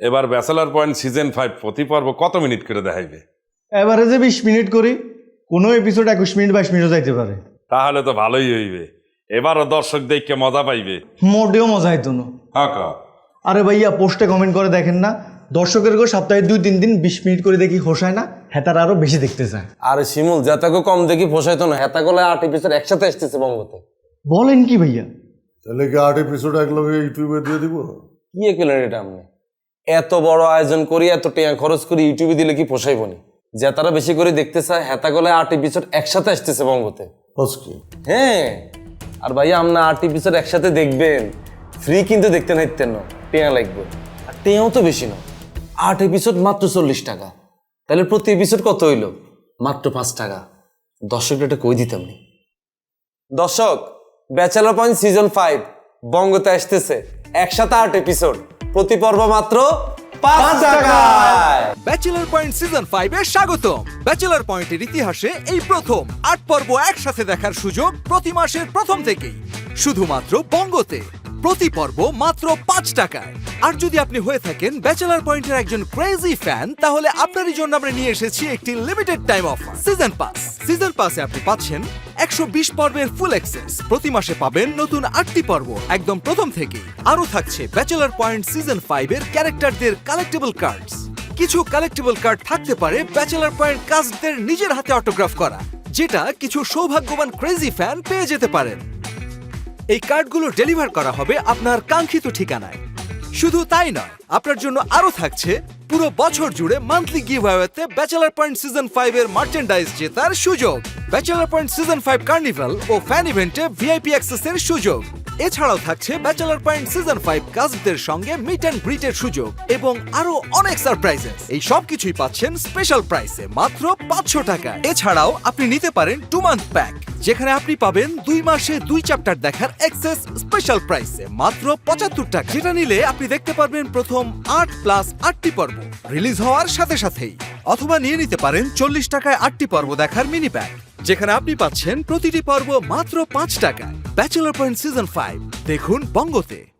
এবার bachelor point season five প্রতি পর্ব কত মিনিট করে দেখাইবে? এভারেজে বিশ মিনিট করি কোনো এপিসোড একুশ মিনিট বাইশ মিনিটও যাইতে পারে। তাহলে তো ভালোই হইবে। এবারও দর্শক দেখকে মজা পাইবে। মোটেও মজা হইতো না। হ্যাঁ ক। আরে ভাইয়া পোস্টে কমেন্ট করে দেখেন না। দর্শকের গো সপ্তাহে দুই তিন দিন বিশ মিনিট করে দেখি হোসায় না হেতার আরও বেশি দেখতে চায়। আর শিমুল যেতাকে কম দেখি পোষাইতো না হেতা গলে আট এপিসোড একসাথে আসতেছে বঙ্গতে। বলেন কি ভাইয়া? তাহলে কি আট এপিসোড একলগে ইউটিউবে দিয়ে দিব? কি একেলেন এটা আপনি? এত বড় আয়োজন করি এত টাকা খরচ করি ইউটিউবে দিলে কি পোষাইব নি যে তারা বেশি করে দেখতে চায় হেতা গলে আট এপিসোড একসাথে আসতেছে বঙ্গতে। হ্যাঁ। আর ভাইয়া আপনি আট এপিসোড একসাথে দেখবেন। ফ্রি কিন্তু দেখতে নাইতেন না টেয়া লাগবে। আর টেয়াও তো বেশি না। আট এপিসোড মাত্র চল্লিশ টাকা। তাহলে প্রতি এপিসোড কত হইল? মাত্র পাঁচ টাকা। দর্শকটা এটা কই দিতাম নি? দর্শক ব্যাচেলার পয়েন্ট সিজন ফাইভ বঙ্গতে আসতেছে। একসাথে আট এপিসোড প্রতি পর্ব মাত্র পাঁচ টাকায়। ব্যাচেলার পয়েন্ট সিজন ফাইভে স্বাগতম। ব্যাচেলার পয়েন্টের ইতিহাসে এই প্রথম আট পর্ব একসাথে দেখার সুযোগ প্রতি মাসের প্রথম থেকেই। শুধুমাত্র বঙ্গতে। প্রতি পর্ব মাত্র পাঁচ টাকায়। আর যদি আপনি হয়ে থাকেন ব্যাচেলার পয়েন্টের একজন ক্রেজি ফ্যান তাহলে আপনারই জন্য আমরা নিয়ে এসেছি একটি limited time offer season pass season পাসে আপনি পাচ্ছেন একশো বিশ পর্বের ফুল অ্যাক্সেস প্রতি মাসে পাবেন নতুন আটটি পর্ব। একদম প্রথম থেকেই। আরও থাকছে ব্যাচেলার পয়েন্ট সিজন ফাইভ এর ক্যারেক্টারদের কালেক্টেবল কার্ডস কিছু কালেক্টেবল কার্ড থাকতে পারে ব্যাচেলার পয়েন্ট কাস্টদের নিজের হাতে অটোগ্রাফ করা, যেটা কিছু সৌভাগ্যবান ক্রেজি ফ্যান পেয়ে যেতে পারেন। এই কার্ডগুলো ডেলিভার করা হবে আপনার কাঙ্ক্ষিত ঠিকানায়। শুধু তাই নয়, আপনার জন্য আরও থাকছে পুরো বছর জুড়ে মান্থলি গিভঅ্যাওয়েতে ব্যাচেলার পয়েন্ট সিজন ফাইভ এর মার্চেন্ডাইজ জেতার সুযোগ। Bachelor point season five carnival ও ফ্যান ইভেন্টে ভিআইপি অ্যাক্সেসের সুযোগ। এছাড়াও থাকছে ব্যাচেলার পয়েন্ট সিজন ফাইভ কাস্টদের সঙ্গে মিট অ্যান্ড গ্রিটের সুযোগ এবং আরও অনেক সারপ্রাইজেস এই সব কিছুই পাচ্ছেন স্পেশাল প্রাইসে মাত্র পাঁচশো টাকা। এছাড়াও আপনি নিতে পারেন টু মান্থ প্যাক যেখানে আপনি পাবেন দুই মাসে দুই চ্যাপ্টার দেখার এক্সেস স্পেশাল প্রাইসে মাত্র পঁচাত্তর টাকা। যেটা নিলে আপনি দেখতে পারবেন প্রথম আট প্লাস আটটি পর্ব। রিলিজ হওয়ার সাথে সাথেই। অথবা নিয়ে নিতে পারেন চল্লিশ টাকায় আটটি পর্ব দেখার মিনি প্যাক যেখানে আপনি পাচ্ছেন প্রতিটি পর্ব মাত্র পাঁচ টাকায়। ব্যাচেলার পয়েন্ট সিজন ফাইভ দেখুন বঙ্গতে।